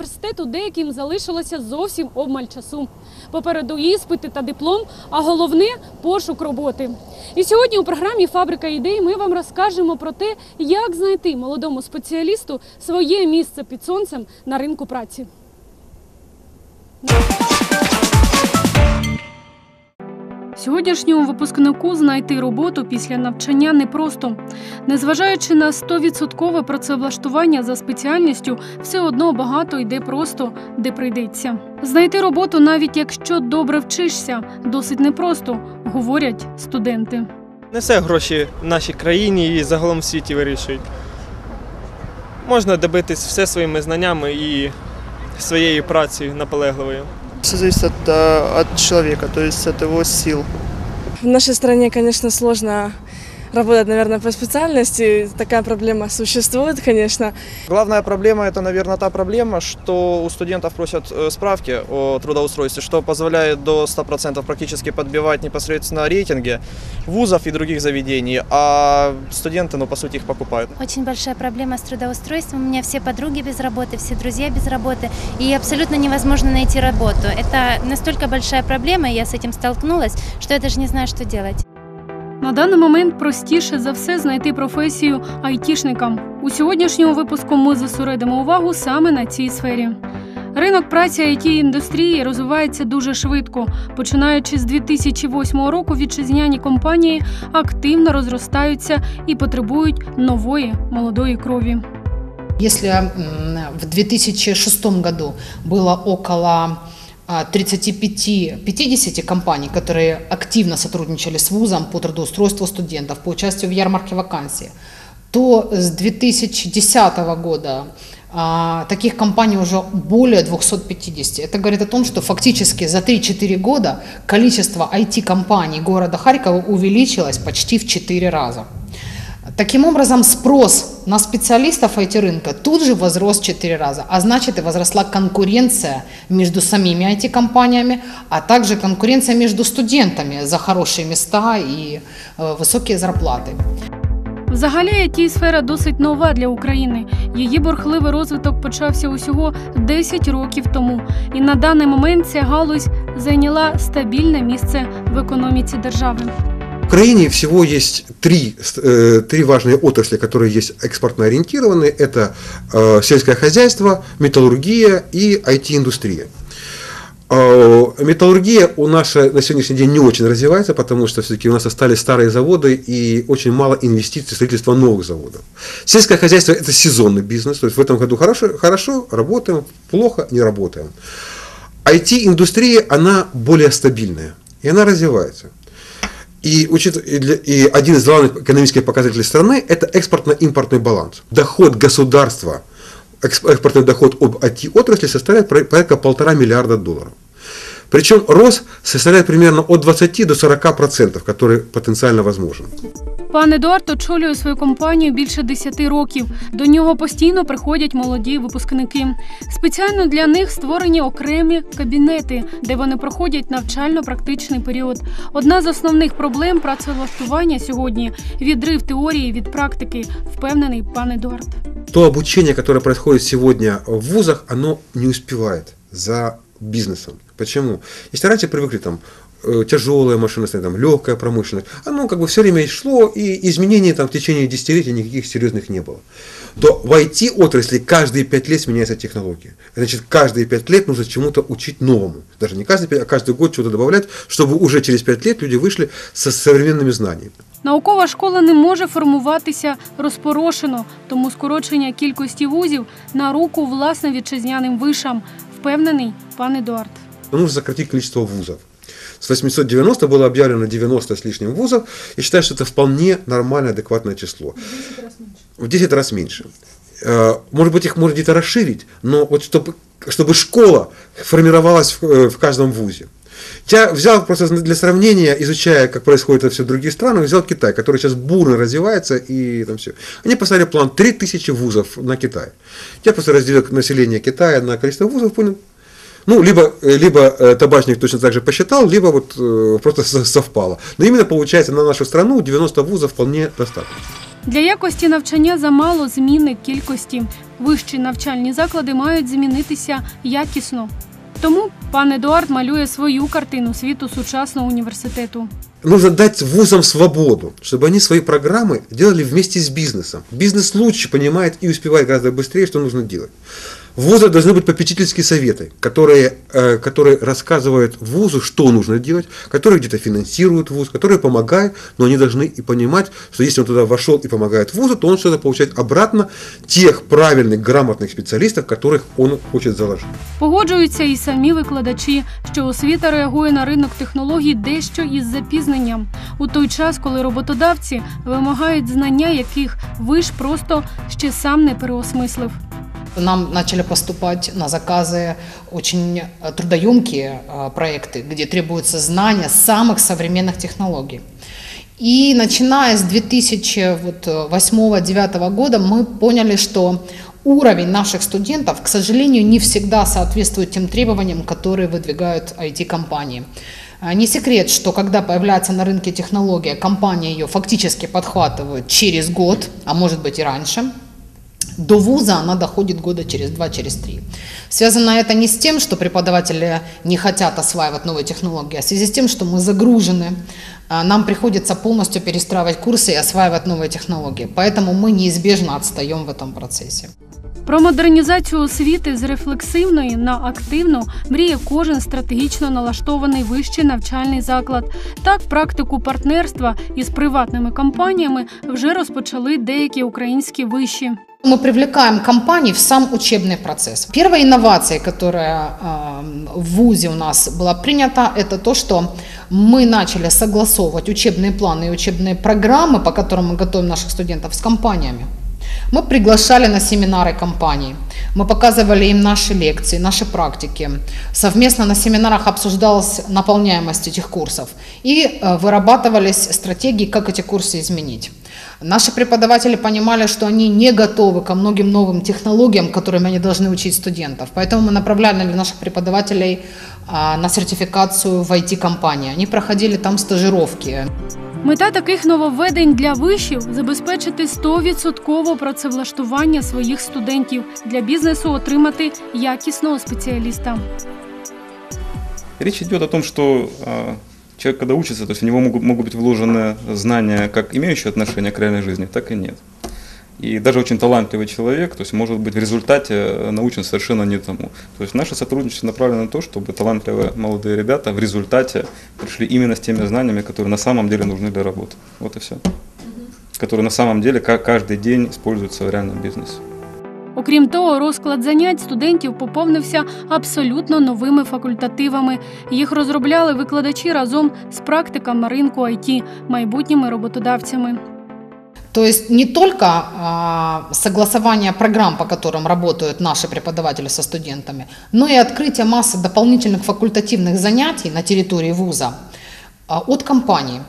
університету деяким залишилося зовсім обмаль часу. Попереду іспити та диплом, а головне пошук роботи. І сьогодні у програмі Фабрика ідей ми вам розкажемо про те, як знайти молодому спеціалісту своє місце під сонцем на ринку праці. Сьогоднішньому випускнику знайти роботу після навчання непросто. Незважаючи на 100% працевлаштування за спеціальністю, все одно багато йде просто де прийдеться. Знайти роботу, навіть якщо добре вчишся, досить непросто, говорять студенти. Не все гроші в нашій країні і загалом в світі вирішують. Можна добитись все своїми знаннями і своєю працею наполегливою. Все зависит от, э, от человека, то есть от его сил. В нашей стране, конечно, сложно работать, наверное, по специальности. Такая проблема существует, конечно. Главная проблема это, наверное, та проблема, что у студентов просят э, справки о трудоустройстве, что позволяет до 100% практически подбивать непосредственно рейтинги вузов и других заведений, а студенты, ну, по сути, их покупают. Очень большая проблема с трудоустройством. У меня все подруги без работы, все друзья без работы, и абсолютно невозможно найти работу. Это настолько большая проблема, и я с этим столкнулась, что я даже не знаю, что делать. На даний момент простіше за все знайти професію айтішникам. У сьогоднішньому випуску ми зосередимо увагу саме на цій сфері. Ринок праці it індустрії розвивається дуже швидко. Починаючи з 2008 року, вітчизняні компанії активно розростаються і потребують нової молодої крові. Если в 2006 году было около 35-50 компаний, которые активно сотрудничали с вузом по трудоустройству студентов, по участию в ярмарке вакансий, то с 2010 года а, таких компаний уже более 250. Это говорит о том, что фактически за 3-4 года количество IT-компаний города Харькова увеличилось почти в 4 раза. Таким образом, спрос на специалистов IT-рынка тут же возрос в 4 раза, а значит и возросла конкуренция между самими IT-компаниями, а также конкуренция между студентами за хорошие места и э, высокие зарплаты. Взагалі, it сфера досить нова для України. Її бурхливий розвиток почався усього 10 років тому, і на даний момент ця галузь зайняла стабільне місце в економіці держави. Украине всего есть три, э, три важные отрасли, которые есть экспортно ориентированные. Это э, сельское хозяйство, металлургия и IT-индустрия. Э, Металлургия у нас на сегодняшний день не очень развивается, потому что все-таки у нас остались старые заводы и очень мало инвестиций в строительство новых заводов. Сельское хозяйство – это сезонный бизнес, то есть в этом году хорошо, хорошо работаем, плохо не работаем. IT-индустрия, она более стабильная, и она развивается. И, учит, и, для, и один из главных экономических показателей страны – это экспортно-импортный баланс. Доход государства, эксп- экспортный доход об IT-отрасли составляет порядка полтора миллиарда долларов. Причем рост составляет примерно от 20 до 40 процентов, который потенциально возможен. Пан Едуард очолює свою компанію більше 10 років. До нього постійно приходять молоді випускники. Спеціально для них створені окремі кабінети, де вони проходять навчально-практичний період. Одна з основних проблем працевлаштування сьогодні відрив теорії від практики, впевнений пан Едуард. То обучение, которое происходит сегодня в вузах, оно не успевает за бизнесом. Почему? Если раньше привыкли там тяжелая машиностроение, там, легкая промышленность, оно как бы все время шло, и изменений там в течение десятилетий никаких серьезных не было. То в IT-отрасли каждые пять лет сменяется технология. Значит, каждые пять лет нужно чему-то учить новому. Даже не каждые пять, а каждый год что-то добавлять, чтобы уже через пять лет люди вышли со современными знаниями. Наукова школа не може формуватися розпорошено, тому скорочення кількості вузів на руку власне вітчизняним вишам, впевнений пан Едуард. нужно сократить количество вузов. С 890 было объявлено 90 с лишним вузов. Я считаю, что это вполне нормальное, адекватное число. В 10 раз меньше. Э, Может быть, их можно где-то расширить, но вот чтобы, чтобы школа формировалась в, э, в каждом вузе. Я взял просто для сравнения, изучая, как происходит это все в других странах, взял Китай, который сейчас бурно развивается и там все. Они поставили план 3000 вузов на Китай. Я просто разделил население Китая на количество вузов, понял, ну, либо, э, либо э, табачник точно так же посчитал, либо вот э, просто со- совпало. Но именно получается на нашу страну 90 вузов вполне достаточно. Для якості навчання замало зміни кількості. вищі навчальні заклади мають змінитися якісно. Тому пан Едуард малює свою картину світу сучасного університету. Нужно дать вузам свободу, чтобы они свои программы делали вместе с бизнесом. Бизнес лучше понимает и успевает гораздо быстрее, что нужно делать. В вузах должны быть попечительские советы, которые, э, которые рассказывают вузу, что нужно делать, которые где-то финансируют вуз, которые помогают, но они должны и понимать, что если он туда вошел и помогает вузу, то он что-то получает обратно тех правильных, грамотных специалистов, которых он хочет заложить. Погоджуються і самі викладачі, що освіта реагує на ринок технологій дещо із запізненням у той час, коли роботодавці вимагають знання, яких виш просто ще сам не переосмислив. Нам начали поступать на заказы очень э, трудоемкие э, проекты, где требуются знания самых современных технологий. И начиная с 2008-2009 года мы поняли, что уровень наших студентов, к сожалению, не всегда соответствует тем требованиям, которые выдвигают IT-компании. А, Не секрет, что когда появляется на рынке технология, компания ее фактически подхватывает через год, а может быть и раньше До вуза она доходит года через два, через три. Связано это не с тем, что преподаватели не хотят осваивать новые технологии, а в связи с тем, что мы загружены, а, нам приходится полностью перестраивать курсы и осваивать новые технологии. Поэтому мы неизбежно отстаем в этом процессе. Про модернізацію освіти з рефлексивної на активну мріє кожен стратегічно налаштований вищий навчальний заклад. Так, практику партнерства із приватними компаніями вже розпочали деякі українські виші. Мы привлекаем компании в сам учебный процесс. Первая инновация, которая э, в ВУЗе у нас была принята, это то, что мы начали согласовывать учебные планы и учебные программы, по которым мы готовим наших студентов, с компаниями. Мы приглашали на семинары компаний, мы показывали им наши лекции, наши практики. Совместно на семинарах обсуждалась наполняемость этих курсов и э, вырабатывались стратегии, как эти курсы изменить. Наши преподаватели понимали, что они не готовы ко многим новым технологиям, которыми они должны учить студентов. Поэтому мы направляли наших преподавателей а, на сертификацию в IT-компании. Они проходили там стажировки. Мета таких нововведень для вишів забезпечити 100% працевлаштування своїх студентів для бізнесу отримати якісного спеціаліста. Речь идет о том, что а, человек, когда учится, то есть у него могут, могут быть вложены знания, как имеющие отношение к реальной жизни, так и нет. И даже очень талантливый человек, то есть может быть в результате э, научен совершенно не тому. То есть наше сотрудничество направлено на то, чтобы талантливые молодые ребята в результате пришли именно с теми знаниями, которые на самом деле нужны для работы. Вот и все. Которые на самом деле ка- каждый день используются в реальном бизнесе. Окрім того, розклад занять студентів поповнився абсолютно новими факультативами. Їх розробляли викладачі разом з практиками ринку IT, майбутніми роботодавцями. То есть не только а, согласование программ, по которым работают наши преподаватели со студентами, но и открытие массы дополнительных факультативных занятий на территории вуза а, от компаний,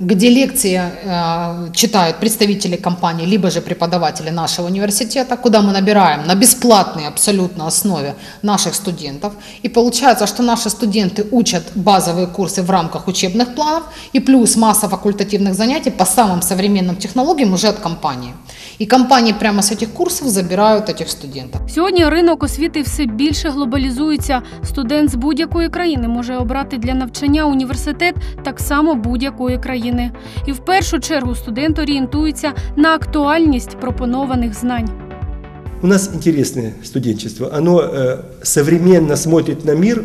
где лекции а, читают представители компании, либо же преподаватели нашего университета, куда мы набираем на бесплатной абсолютно основе наших студентов. И получается, что наши студенты учат базовые курсы в рамках учебных планов и плюс масса факультативных занятий по самым современным технологиям уже от компании. И компании прямо с этих курсов забирают этих студентов. Сьогодні ринок освіти все більше глобалізується. Студент з будь-якої країни може обрати для навчання університет так само будь-якої країни. І в першу чергу студент орієнтується на актуальність пропонованих знань. У нас интересное студенчество. Оно э, современно смотрит на мир,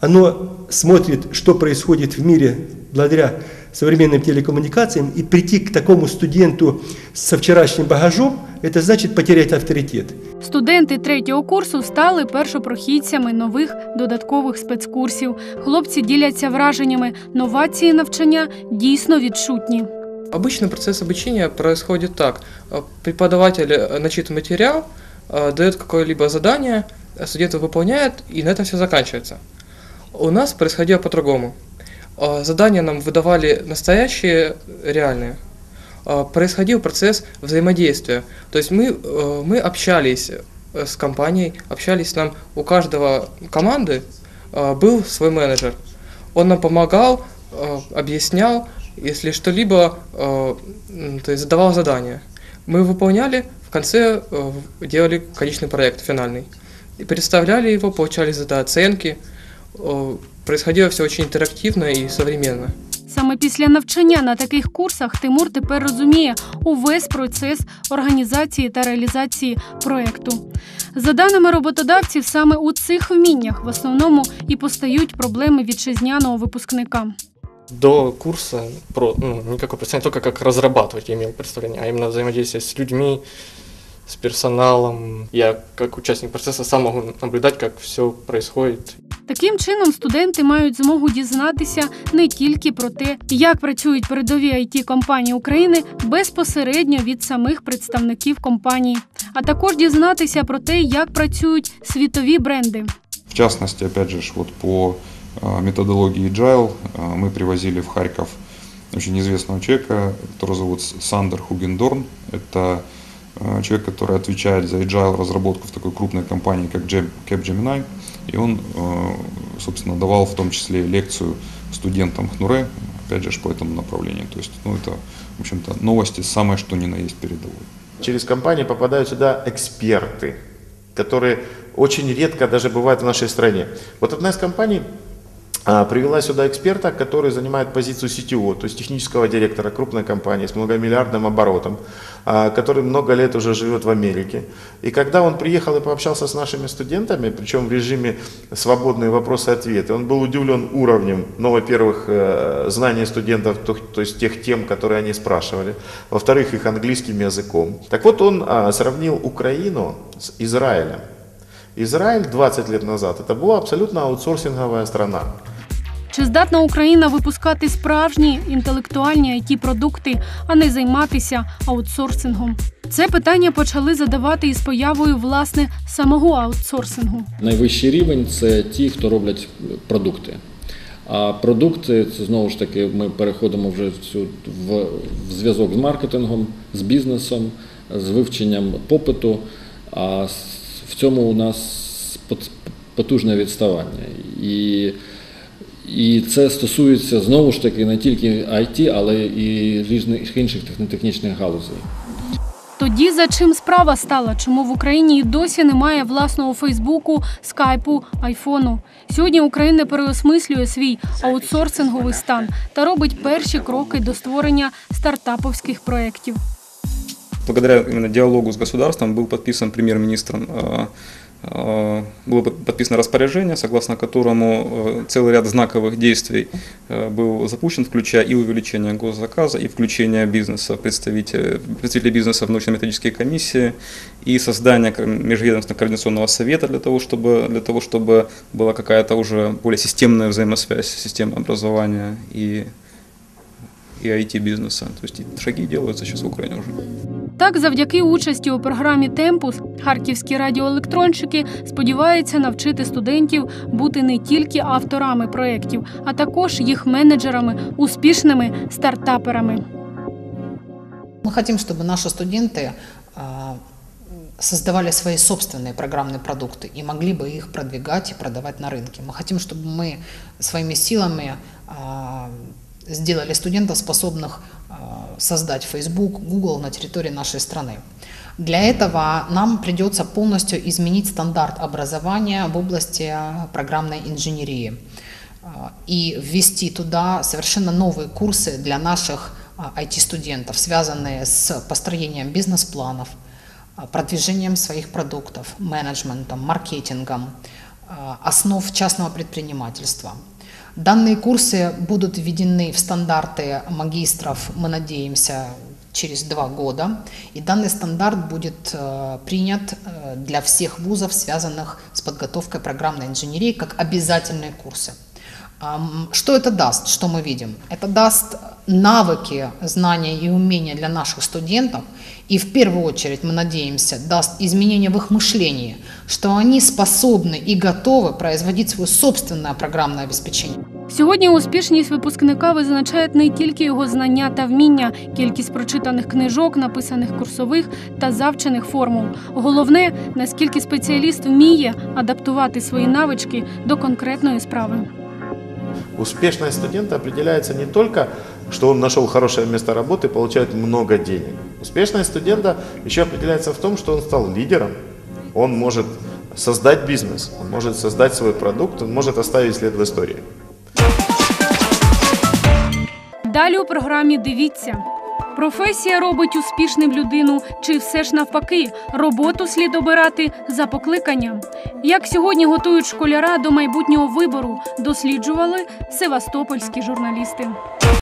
оно смотрит, что происходит в мире благодаря современным телекоммуникациям, и прийти к такому студенту со вчерашним багажом, это значит потерять авторитет. Студенти третього курсу стали першопрохідцями нових додаткових спецкурсів. Хлопці діляться враженнями. Новації навчання дійсно відчутні. Обычно процесс обучения происходит так. Э, Преподаватель э, начитывает материал, э, дает какое-либо задание, э, студенты выполняют, и на этом все заканчивается. У нас происходило по-другому. Э, Задания нам выдавали настоящие, реальные. Э, Происходил процесс взаимодействия. То есть мы, э, мы общались э, с компанией, общались нам, у каждого команды был свой менеджер. Он нам помогал, объяснял, если что-либо, то есть задавал задания. Мы выполняли, в конце делали конечный проект финальный. И представляли его, получали за это оценки. Происходило все очень интерактивно и современно. Саме після навчання на таких курсах Тимур тепер розуміє увесь процес організації та реалізації проекту. За даними роботодавців, саме у цих вміннях в основному і постають проблеми вітчизняного випускника. До курса про, ну, никакой представления, только как разрабатывать я имел представление, а именно взаимодействие с людьми, с персоналом. Я как участник процесса сам могу наблюдать, как все происходит. Таким чином, студенти мають змогу дізнатися не тільки про те, як працюють передові it компанії України безпосередньо від самих представників компанії, а також дізнатися про те, як працюють світові бренди. В частности, опять же, ж, вот по э, методологии Agile э, мы привозили в Харьков очень известного человека, которого зовут С- Сандер Хугендорн. Это э, человек, который отвечает за Agile разработку в такой крупной компании, как Gem- Capgemini. И он, э, собственно, давал в том числе лекцию студентам ХНУРЕ, опять же, по этому направлению. То есть, ну, это, в общем-то, новости самое что ни на есть передовой. Через компании попадают сюда эксперты, которые очень редко даже бывают в нашей стране. Вот одна из компаний привела сюда эксперта, который занимает позицию CTO, то есть технического директора крупной компании с многомиллиардным оборотом, а, который много лет уже живет в Америке. И когда он приехал и пообщался с нашими студентами, причем в режиме свободные вопросы-ответы, он был удивлен уровнем, ну, во-первых, э, знания студентов, то, то есть тех тем, которые они спрашивали, во-вторых, их английским языком. Так вот, он а, сравнил Украину с Израилем. Израиль 20 лет назад это была абсолютно аутсорсинговая страна. Чи здатна Україна випускати справжні інтелектуальні it продукти, а не займатися аутсорсингом? Це питання почали задавати із появою власне самого аутсорсингу. Найвищий рівень це ті, хто роблять продукти. А продукти це знову ж таки ми переходимо вже в, зв'язок з маркетингом, з бізнесом, з вивченням попиту. А в цьому у нас пот- потужне відставання. І, і це стосується знову ж таки не тільки IT, але і різних інших техні- технічних галузей. Тоді за чим справа стала? Чому в Україні і досі немає власного Фейсбуку, скайпу, айфону? Сьогодні Україна переосмислює свій аутсорсинговий стан та робить перші кроки до створення стартаповських проєктів. благодаря именно диалогу с государством был подписан премьер-министром э, э, было под- подписано распоряжение, согласно которому э, целый ряд знаковых действий э, был запущен, включая и увеличение госзаказа, и включение бизнеса, представителей, представителей бизнеса в научно-методические комиссии, и создание межведомственного координационного совета для того, чтобы, для того, чтобы была какая-то уже более системная взаимосвязь системы образования и, и IT-бизнеса. То есть и шаги делаются сейчас в Украине уже. Так, завдяки участі у програмі Темпус харківські радіоелектронщики сподіваються навчити студентів бути не тільки авторами проєктів, а також їх менеджерами, успішними стартаперами. Мы хотим, чтобы наши студенты а, создавали свои собственные программные продукты и могли бы их продвигать и продавать на рынке. Мы хотим, чтобы мы своими силами а, сделали студентов, способных а, создать Facebook, Google на территории нашей страны. Для этого нам придется полностью изменить стандарт образования в области а, программной инженерии а, и ввести туда совершенно новые курсы для наших IT-студентов, связанные с построением бизнес-планов, продвижением своих продуктов, менеджментом, маркетингом, основ частного предпринимательства. Данные курсы будут введены в стандарты магистров, мы надеемся, через два года. И данный стандарт будет э, принят э, для всех вузов, связанных с подготовкой программной инженерии, как обязательные курсы. Что это даст, что мы видим? Это даст навыки, знания и умения для наших студентов, и в первую очередь, мы надеемся, даст изменения в их мышлении, что они способны и готовы производить свое собственное программное обеспечение. Сьогодні успішність випускника визначають не тільки його знання та вміння, кількість прочитаних книжок, написаних курсових та завчених формул. Головне, наскільки спеціаліст вміє адаптувати свої навички до конкретної справи. Успешность студента определяется не только, что он нашел хорошее место работы получает много денег. Успешность студента еще определяется в том, что он стал лидером, он может создать бизнес, он может создать свой продукт, он может оставить след в истории. Далі у програмі дивіться. Професія робить успішним людину, чи все ж навпаки, роботу слід обирати за покликанням. Як сьогодні готують школяра до майбутнього вибору, досліджували севастопольські журналісти.